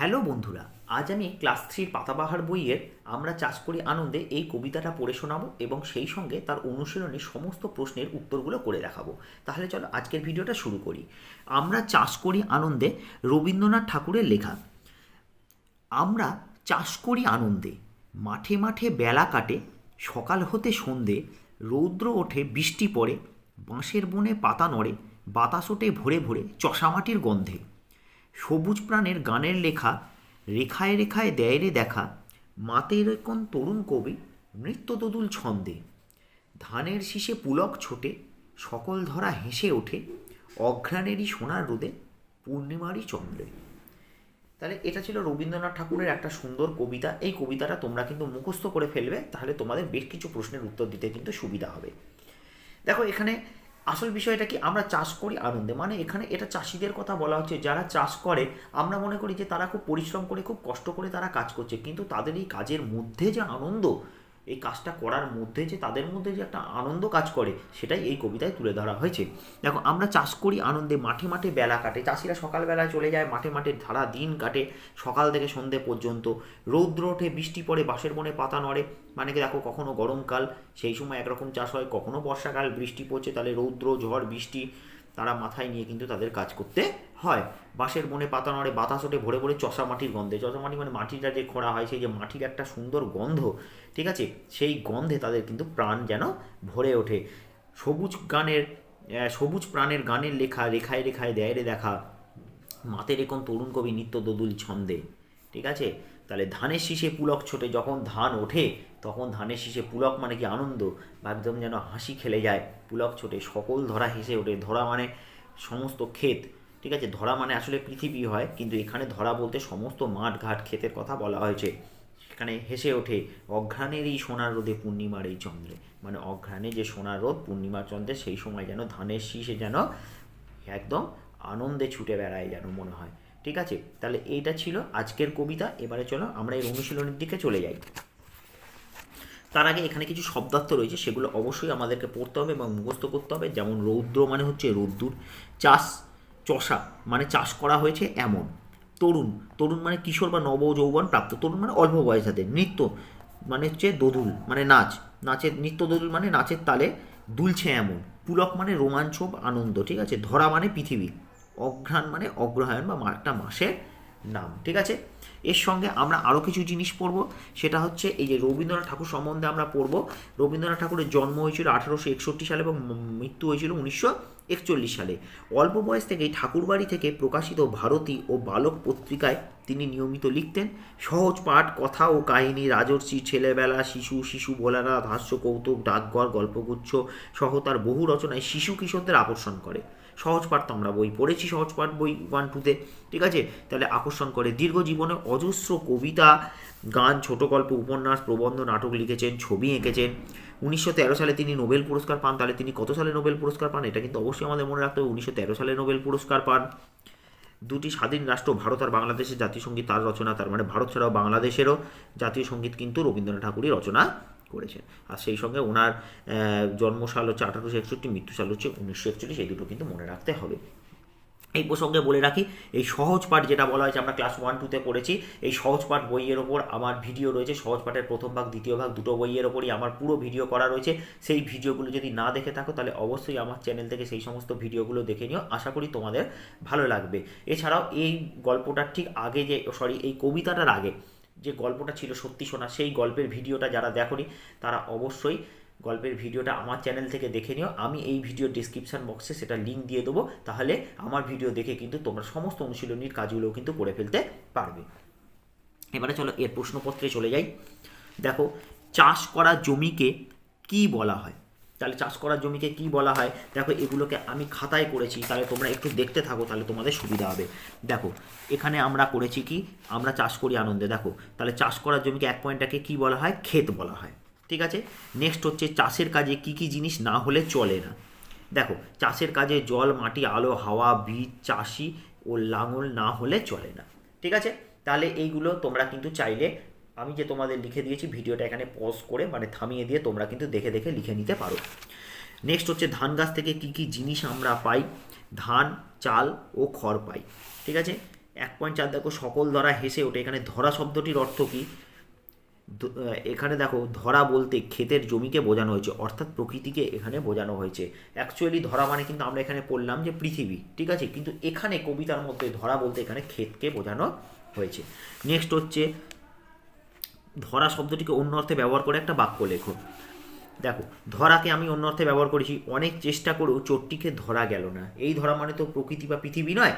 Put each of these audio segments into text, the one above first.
Hello বন্ধুরা, আজ আমি ক্লাস থ্রির পাতাবাহার বইয়ের আমরা চাষ করি আনন্দে এই কবিতাটা পড়ে শোনাবো এবং সেই সঙ্গে তার অনুশীলনী সমস্ত প্রশ্নের উত্তরগুলো করে দেখাবো। তাহলে চলো আজকের ভিডিওটা শুরু করি। আমরা চাষ করি আনন্দে রবীন্দ্রনাথ ঠাকুরের লেখা। আমরা চাষ করি আনন্দে, মাঠে মাঠে বেলা কাটে, সকাল হতে সন্ধে, রৌদ্র ওঠে, বৃষ্টি পড়ে, বাঁশের বনে পাতা নড়ে, বাতাস ওঠে ভরে ভরে, চষামাটির গন্ধে। সবুজ প্রাণের গানের লেখা, রেখায় রেখায় দেয় রে দেখা, মাতের কোন তরুণ কবি, নৃত্যদদুল ছন্দে। ধানের শীষে পুলক ছোটে, সকল ধরা হেসে ওঠে, অঘ্রাণেরই সোনার রোদে, পূর্ণিমারই চন্দ্রে। তাহলে এটা ছিল রবীন্দ্রনাথ ঠাকুরের একটা সুন্দর কবিতা। এই কবিতাটা তোমরা কিন্তু মুখস্থ করে ফেলবে, তাহলে তোমাদের বেশ কিছু প্রশ্নের উত্তর দিতে কিন্তু সুবিধা হবে। দেখো, এখানে আসল বিষয়টা কি আমরা চাষ করি আনন্দে? মানে এখানে এটা চাষিদের কথা বলা হচ্ছে, যারা চাষ করে, আমরা মনে করি যে তারা খুব পরিশ্রম করে, খুব কষ্ট করে তারা কাজ করছে। কিন্তু তাদের এই কাজের মধ্যে যে আনন্দ এই কাজটা করার মধ্যে যে, তাদের মধ্যে যে একটা আনন্দ কাজ করে, সেটাই এই কবিতায় তুলে ধরা হয়েছে। দেখো, আমরা চাষ করি আনন্দে, মাঠে মাঠে বেলা কাটে। চাষিরা সকালবেলায় চলে যায়, মাঠে মাঠে ধারা দিন কাটে। সকাল থেকে সন্ধে পর্যন্ত রৌদ্র ওঠে, বৃষ্টি পড়ে, বাঁশের বনে পাতা নড়ে। মানে কি দেখো, কখনো গরমকাল, সেই সময় একরকম চাষ হয়, কখনো বর্ষাকাল, বৃষ্টি পড়ছে, তাহলে রৌদ্র, ঝড়, বৃষ্টি। তারা মাথায় নিয়ে কিন্তু তাদের কাজ করতে হয়। বাঁশের বনে পাতা নড়ে, বাতাস ওঠে, ভরে ভরে চষা মাটির গন্ধে। চষা মাটি মানে মাটিটা যে খোঁড়া হয়, সেই যে মাটির একটা সুন্দর গন্ধ, ঠিক আছে? সেই গন্ধে তাদের কিন্তু প্রাণ যেন ভরে ওঠে। সবুজ গানের সবুজ প্রাণের গানের লেখা, রেখায় রেখায় দেয় রে দেখা। মাতের এখন তরুণ কবি নিত্য দোদুল ছন্দে, ঠিক আছে? তাহলে ধানের শীষে পুলক ছোটে, যখন ধান ওঠে, তখন ধানের শীষে পুলক মানে কি আনন্দ? বা একদম যেন হাসি খেলে যায়। পুলক ছোটে, সকল ধরা হেসে ওঠে। ধরা মানে সমস্ত ক্ষেত, ঠিক আছে? ধরা মানে আসলে পৃথিবী হয়, কিন্তু এখানে ধরা বলতে সমস্ত মাঠ, ঘাট, ক্ষেতের কথা বলা হয়েছে। সেখানে হেসে ওঠে অঘ্রাণের এই সোনার রোদে পূর্ণিমার এই চন্দ্রে। মানে অঘ্রাণে যে সোনার রোদ, পূর্ণিমার চন্দ্রে, সেই সময় যেন ধানের শীষে যেন একদম আনন্দে ছুটে বেড়ায় যেন মনে হয়। ঠিক আছে? তাহলে এইটা ছিল আজকের কবিতা। এবারে চলো আমরা এই অনুশীলনের দিকে চলে যাই। তার আগে এখানে কিছু শব্দার্থ রয়েছে, সেগুলো অবশ্যই আমাদেরকে পড়তে হবে এবং মুখস্থ করতে হবে। যেমন রৌদ্র মানে হচ্ছে রোদ্দুর, চাষ, চষা মানে চাষ করা হয়েছে এমন। তরুণ তরুণ মানে কিশোর বা নব যৌবন প্রাপ্ত। তরুণ মানে অল্প বয়সাদের নৃত্য মানে হচ্ছে দোদুল মানে নাচ। নাচের, নৃত্য দোদুল মানে নাচের তালে দুলছে এমন। পুলক মানে রোমাঞ্চ আনন্দ, ঠিক আছে? ধরা মানে পৃথিবী। অঘ্রাণ মানে অগ্রহায়ণ বা একটা মাসের নাম, ঠিক আছে? এর সঙ্গে আমরা আরও কিছু জিনিস পড়ব। সেটা হচ্ছে এই যে রবীন্দ্রনাথ ঠাকুর সম্বন্ধে আমরা পড়ব। রবীন্দ্রনাথ ঠাকুরের জন্ম হয়েছিল আঠারোশো একষট্টি সালে এবং মৃত্যু হয়েছিল উনিশশো একচল্লিশ সালে। অল্প বয়স থেকেই ঠাকুরবাড়ি থেকে প্রকাশিত ভারতী ও বালক পত্রিকায় তিনি নিয়মিত লিখতেন। সহজ পাঠ, কথা ও কাহিনী, রাজর্ষি, ছেলেবেলা, শিশু শিশু বলারা হাস্য কৌতুক ডাকঘর, গল্পগুচ্ছ সহ তার বহু রচনায় শিশু কিশোরদের আকর্ষণ করে। সহজ পাঠ তো আমরা বই পড়েছি, সহজ পাঠ বই ওয়ান টুতে ঠিক আছে? তাহলে আকর্ষণ করে দীর্ঘ জীবনে অজস্র কবিতা, গান, ছোট গল্প, উপন্যাস, প্রবন্ধ, নাটক লিখেছেন, ছবি এঁকেছেন। উনিশশো তেরো সালে তিনি নোবেল পুরস্কার পান। তাহলে তিনি কত সালে নোবেল পুরস্কার পান? এটা কিন্তু অবশ্যই আমাদের মনে রাখতে হবে। উনিশশো তেরো সালে নোবেল পুরস্কার পান। দুটি স্বাধীন রাষ্ট্র, ভারত আর বাংলাদেশের জাতীয় সংগীত, তার রচনা, তার মানে ভারত ছাড়াও বাংলাদেশেরও জাতীয় সংগীত কিন্তু রবীন্দ্রনাথ ঠাকুরই রচনা করেছেন। আর সেই সঙ্গে ওনার জন্মসাল হচ্ছে আঠারোশো একষট্টি, মৃত্যুসাল হচ্ছে উনিশশো একচল্লিশ, এই দুটো কিন্তু মনে রাখতে হবে। এই প্রসঙ্গে বলে রাখি, এই সহজ পাঠ যেটা বলা হয়েছে, আমরা ক্লাস ওয়ান টুতে পড়েছি, এই সহজ পাঠ বইয়ের ওপর আমার ভিডিও রয়েছে, সহজ পাঠের প্রথম ভাগ, দ্বিতীয় ভাগ, দুটো বইয়ের ওপরই আমার পুরো ভিডিও করা রয়েছে। সেই ভিডিওগুলো যদি না দেখে থাকো, তাহলে অবশ্যই আমার চ্যানেল থেকে সেই সমস্ত ভিডিওগুলো দেখে নিও। আশা করি তোমাদের ভালো লাগবে। এছাড়াও এই গল্পটার ঠিক আগে যে সরি এই কবিতাটার আগে যে গল্পটা ছিল সত্যি শোনা, সেই গল্পের ভিডিওটা যারা দেখোনি, তারা অবশ্যই গল্পের ভিডিওটা আমার চ্যানেল থেকে দেখে নিও। আমি এই ভিডিও ডিসক্রিপশান বক্সে সেটা লিঙ্ক দিয়ে দেবো, তাহলে আমার ভিডিও দেখে কিন্তু তোমরা সমস্ত অনুশীলনীর কাজগুলোও কিন্তু করে ফেলতে পারবে। এবারে চলো এর প্রশ্নপত্রে চলে যাই। দেখো, চাষ করা জমিকে কি বলা হয়? তাহলে চাষ করার জমিকে কি বলা হয়? দেখো, এগুলোকে আমি খাতায় করেছি, তাহলে তোমরা একটু দেখতে থাকো, তাহলে তোমাদের সুবিধা হবে। দেখো, এখানে আমরা করেছি কি? আমরা চাষ করি আনন্দে। দেখো, তাহলে চাষ করার জমিকে এক পয়েন্টটাকে কি বলা হয়? ক্ষেত বলা হয়। ঠিক আছে? নেক্সট হচ্ছে চাষের কাজে কি কি জিনিস না হলে চলে না। দেখো, চাষের কাজে জল, মাটি, আলো, হাওয়া, বীজ, চাষি ও লাঙল না হলে চলে না। ঠিক আছে? তাহলে এইগুলো তোমরা কিন্তু চাইলে আমি যে তোমাদের লিখে দিয়েছি, ভিডিওটা এখানে পজ করে মানে থামিয়ে দিয়ে তোমরা কিন্তু দেখে দেখে লিখে নিতে পারো। নেক্সট হচ্ছে ধান গাছ থেকে কি কি জিনিস আমরা পাই? ধান, চাল ও খড় পাই। ঠিক আছে? এক পয়েন্ট চার দেখো, সকল ধরা হেসে ওঠে। এখানে ধরা শব্দটির অর্থ কী? এখানে দেখো, ধরা বলতে ক্ষেতের জমিকে বোঝানো হয়েছে, অর্থাৎ প্রকৃতিকে এখানে বোঝানো হয়েছে। অ্যাকচুয়ালি ধরা মানে কিন্তু আমরা এখানে পড়লাম যে পৃথিবী, ঠিক আছে? কিন্তু এখানে কবিতার মধ্যে ধরা বলতে এখানে ক্ষেতকে বোঝানো হয়েছে। নেক্সট হচ্ছে ধরা শব্দটিকে অন্য অর্থে ব্যবহার করে একটা বাক্য লেখো। দেখো, ধরাকে আমি অন্য অর্থে ব্যবহার করেছি, অনেক চেষ্টা করেও চোরটিকে ধরা গেল না। এই ধরা মানে তো প্রকৃতি বা পৃথিবী নয়,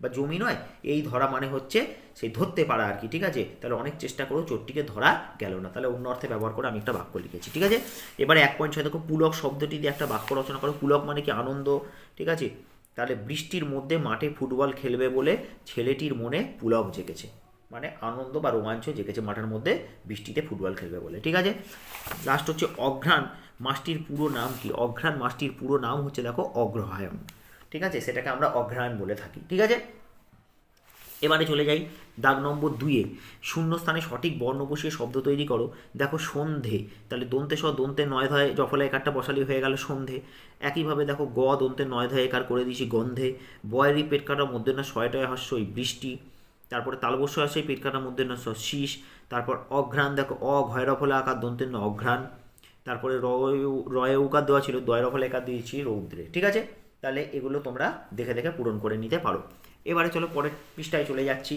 বা জমি নয়, এই ধরা মানে হচ্ছে সেই ধরতে পারা আর কি, ঠিক আছে? তাহলে অনেক চেষ্টা করেও চোরটিকে ধরা গেল না। তাহলে অন্য অর্থে ব্যবহার করে আমি একটা বাক্য লিখেছি, ঠিক আছে? এবারে এক পয়েন্ট ছয়, দেখো, পুলক শব্দটি দিয়ে একটা বাক্য রচনা করো। পুলক মানে কি? আনন্দ, ঠিক আছে? তাহলে বৃষ্টির মধ্যে মাঠে ফুটবল খেলবে বলে ছেলেটির মনে পুলক জেগেছে। মানে আনন্দ বা রোমাঞ্চ জেগেছে মাঠের মধ্যে বৃষ্টিতে ফুটবল খেলবে বলে, ঠিক আছে? লাস্ট হচ্ছে অঘ্রাণ মাসটির পুরো নাম কি? অঘ্রাণ মাসটির পুরো নাম হচ্ছে দেখো অগ্রহায়ণ, ঠিক আছে? সেটাকে আমরা অঘ্রায়ণ বলে থাকি, ঠিক আছে? এবারে চলে যাই দাগ নম্বর দুইয়ে। শূন্যস্থানে সঠিক বর্ণ বসিয়ে শব্দ তৈরি করো। দেখো সন্ধে, তাহলে দন্তে স, দন্তে নয় ধয় জফলা একারটা বসালি হয়ে গেল সন্ধে। একইভাবে দেখো গ, দন্তে নয় ধয় একার করে দিয়েছি গন্ধে। বয়েরই পেট কাটার মধ্যে না শয়টয় হাস্যই বৃষ্টি। তারপরে তালবস্য আসে পেট কাটার মধ্যে না শীষ তারপর অঘ্রাণ, দেখো অ ঘয় রফলা আকার দন্তের না অঘ্রাণ, তারপরে রয় উকার দেওয়া ছিল দয় রফলা একার দিয়েছি রৌদ্রে, ঠিক আছে? তাহলে এগুলো তোমরা দেখে দেখে পূরণ করে নিতে পারো। এবারে চলো পরের পৃষ্ঠায় চলে যাচ্ছি।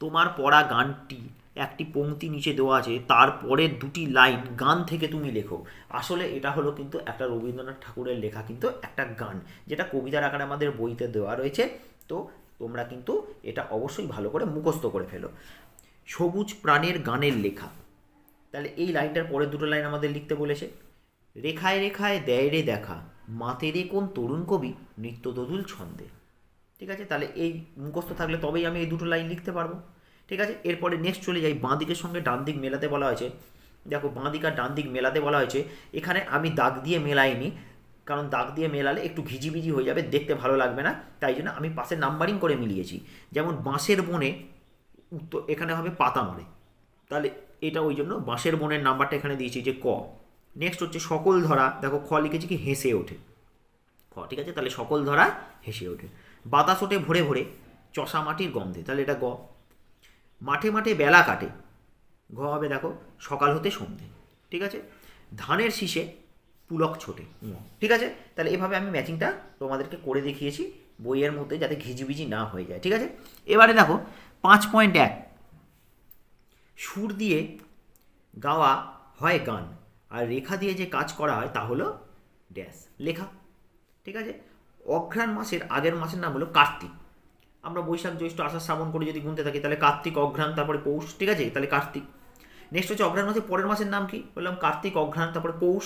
তোমার পড়া গানটি একটি পংক্তি নিচে দেওয়া আছে, তারপরে দুটি লাইন গান থেকে তুমি লেখো। আসলে এটা হলো কিন্তু একটা রবীন্দ্রনাথ ঠাকুরের লেখা কিন্তু একটা গান, যেটা কবিতার আকারে আমাদের বইতে দেওয়া রয়েছে। তো তোমরা কিন্তু এটা অবশ্যই ভালো করে মুখস্থ করে ফেলো। সবুজ প্রাণের গানের লেখা। তাহলে এই লাইনটার পরের দুটো লাইন আমাদের লিখতে বলেছে। রেখায় রেখায় দেয় রে দেখা, মাতে রে কোন তরুণ কবি নৃত্য দোদুল ছন্দে। ঠিক আছে? তাহলে এই মুখস্থ থাকলে তবেই আমি এই দুটো লাইন লিখতে পারব। ঠিক আছে? এরপরে নেক্সট চলে যাই বাঁ দিকের সঙ্গে ডান দিক মেলাতে বলা হয়েছে। দেখো বাঁ দিক আর ডান দিক মেলাতে বলা হয়েছে। এখানে আমি দাগ দিয়ে মেলাইনি। কারণ দাগ দিয়ে মেলালে একটু ঘিজিবিজি হয়ে যাবে, দেখতে ভালো লাগবে না। তাই জন্য আমি পাশে নাম্বারিং করে মিলিয়েছি। যেমন বাঁশের বনে উত্তর এখানে হবে পাতা মারে। তাহলে এটা ওই জন্য বাঁশের বনের নাম্বারটা এখানে দিয়েছি যে ক। নেক্সট হচ্ছে সকল ধরা। দেখো খ লিখেছি কি? হেসে ওঠে। খ, ঠিক আছে? তাহলে সকল ধরা হেসে ওঠে। বাতাস ওঠে ভরে ভরে, চষা মাটির গন্ধে। তাহলে এটা গ। মাঠে মাঠে বেলা কাটে। ঘ হবে দেখো সকাল হতে সন্ধে। ঠিক আছে? ধানের শীষে পুলক ছোটে। ঠিক আছে? তাহলে এভাবে আমি ম্যাচিংটা তোমাদেরকে করে দেখিয়েছি বইয়ের মধ্যে যাতে ঘিজিবিজি না হয়ে যায় ঠিক আছে? এবারে দেখো পাঁচ পয়েন্ট এক। সুর দিয়ে গাওয়া হয় গান আর রেখা দিয়ে যে কাজ করা হয় তা হলো ড্যাশ লেখা। ঠিক আছে? অঘ্রাণ মাসের আগের মাসের নাম হলো কার্তিক। আমরা বৈশাখ জ্যৈষ্ঠ আষাঢ় শ্রাবণ করে যদি গুনতে থাকি তাহলে কার্তিক অঘ্রাণ তারপরে পৌষ ঠিক আছে? তাহলে কার্তিক। নেক্সট হচ্ছে অঘ্রাণ মাসের পরের মাসের নাম কি? বললাম কার্তিক অঘ্রাণ তারপরে পৌষ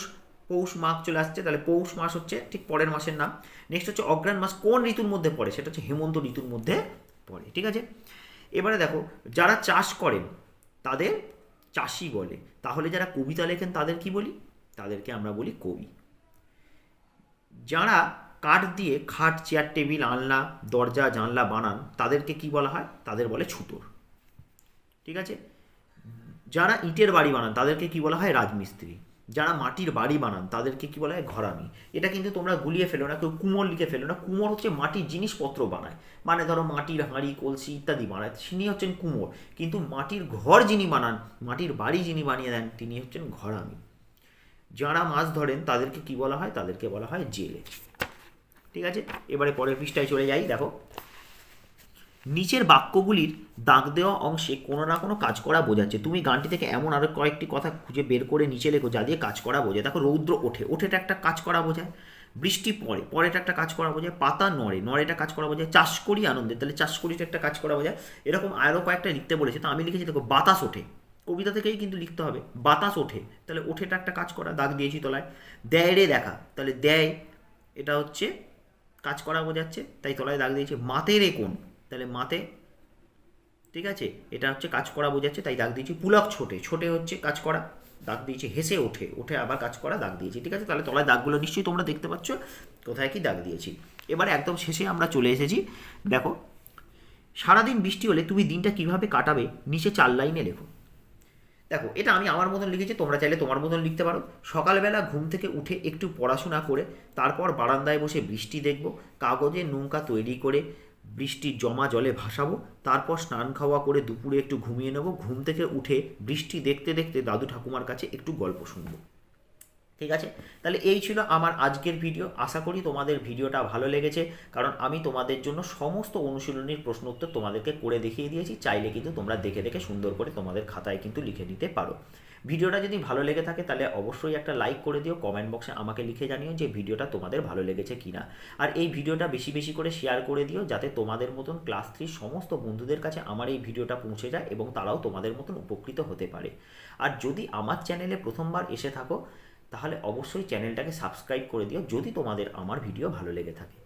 পৌষ মাস চলে আসছে, তাহলে পৌষ মাস হচ্ছে ঠিক পরের মাসের নাম। নেক্সট হচ্ছে অগ্রাণ মাস, কোন ঋতুর মধ্যে পড়ে? সেটা হচ্ছে হেমন্ত ঋতুর মধ্যে পড়ে, ঠিক আছে? এবারে দেখো, যারা চাষ করেন, তাদের চাষি বলে। তাহলে যারা কবিতা লেখেন, তাদের কি বলি? তাদেরকে আমরা বলি কবি। যারা কাঠ দিয়ে খাট, চেয়ার, টেবিল, আলনা, দরজা, জানলা বানান, তাদেরকে কি বলা হয়? তাদের বলে ছুতোর, ঠিক আছে? যারা ইটের বাড়ি বানান, তাদেরকে কি বলা হয়? রাজমিস্ত্রি। যারা মাটির বাড়ি বানান, তাদেরকে কি বলা? হয় ঘরামি। এটা কিন্তু তোমরা গুলিয়ে ফেলো না, কেউ কুমোর লিখে ফেলো না। কুমোর হচ্ছে মাটির জিনিসপত্র বানায়। মানে ধরো মাটির হাঁড়ি, কলসি ইত্যাদি বানায়। তিনি হচ্ছেন কুমোর। কিন্তু মাটির ঘর যিনি বানান, মাটির বাড়ি যিনি বানিয়ে দেন, তিনি হচ্ছেন ঘরামি। যারা মাছ ধরেন, তাদেরকে কি বলা হয়? তাদেরকে বলা হয় জেলে। ঠিক আছে? এবারে পরের পৃষ্ঠায় চলে যাই, দেখো। নিচের বাক্যগুলির দাগ দেওয়া অংশে কোনো না কোনো কাজ করা বোঝাচ্ছে। তুমি গানটি থেকে এমন আরও কয়েকটি কথা খুঁজে বের করে নিচে লেখো যা দিয়ে কাজ করা বোঝায়। দেখো, রৌদ্র ওঠে। ওঠেটা একটা কাজ করা বোঝায়। বৃষ্টি পড়ে। পরেটা একটা কাজ করা বোঝায়। পাতা নড়ে। নড়েটা কাজ করা বোঝায়। চাষ করি আনন্দে। তাহলে চাষ করিটা একটা কাজ করা বোঝায়। এরকম আরও কয়েকটা লিখতে বলেছে। তো আমি লিখেছি, দেখো, বাতাস ওঠে। কবিতা থেকেই কিন্তু লিখতে হবে, বাতাস ওঠে। তাহলে ওঠেটা একটা কাজ করা, দাগ দিয়েছি তলায়। দেয় রে দেখা। তাহলে দেয়, এটা হচ্ছে কাজ করা বোঝাচ্ছে। তাই তলায় দাগ দিয়েছে। মাতে রে কোন? তাহলে মাতে ঠিক আছে? এটা হচ্ছে কাজ করা বোঝাচ্ছে, তাই দাগ দিয়েছি। পুলক ছোটে ছোটে হচ্ছে কাজ করা, দাগ দিয়েছি, হেসে ওঠে ওঠে আবার কাজ করা, দাগ দিয়েছি, ঠিক আছে? তাহলে তলায় দাগগুলো নিশ্চয়ই তোমরা দেখতে পাচ্ছ, কোথায় কি দাগ দিয়েছি। এবার একদম শেষে আমরা চলে এসেছি, দেখো, সারাদিন বৃষ্টি হলে তুমি দিনটা কীভাবে কাটাবে, নিচে চার লাইনে লেখো। দেখো, এটা আমি আমার মতন লিখেছি, তোমরা চাইলে তোমার মতন লিখতে পারো। সকালবেলা ঘুম থেকে উঠে একটু পড়াশোনা করে, তারপর বারান্দায় বসে বৃষ্টি দেখব, কাগজে নৌকা তৈরি করে বৃষ্টির জমা জলে ভাসাবো, তারপর স্নান খাওয়া করে দুপুরে একটু ঘুমিয়ে নেব। ঘুম থেকে উঠে বৃষ্টি দেখতে দেখতে দাদু ঠাকুমার কাছে একটু গল্প শুনব। ঠিক আছে? তাহলে এই ছিল আমার আজকের ভিডিও। আশা করি তোমাদের ভিডিওটা ভালো লেগেছে, কারণ আমি তোমাদের জন্য সমস্ত অনুশীলনীর প্রশ্ন উত্তর তোমাদেরকে করে দেখিয়ে দিয়েছি। চাইলে কিন্তু তোমরা দেখে দেখে সুন্দর করে তোমাদের খাতায় কিন্তু লিখে নিতে পারো। ভিডিওটা যদি ভালো লেগে থাকে তাহলে অবশ্যই একটা লাইক করে দিও কমেন্ট বক্সে আমাকে লিখে জানিও যে ভিডিওটা তোমাদের ভালো লেগেছে কিনা। আর এই ভিডিওটা বেশি বেশি করে শেয়ার করে দিও যাতে তোমাদের মতন ক্লাস থ্রির সমস্ত বন্ধুদের কাছে আমার এই ভিডিওটা পৌঁছে যায় এবং তারাও তোমাদের মতন উপকৃত হতে পারে। আর যদি আমার চ্যানেলে প্রথমবার এসে থাকো, তাহলে অবশ্যই চ্যানেলটাকে সাবস্ক্রাইব করে দিও যদি তোমাদের আমার ভিডিও ভালো লেগে থাকে।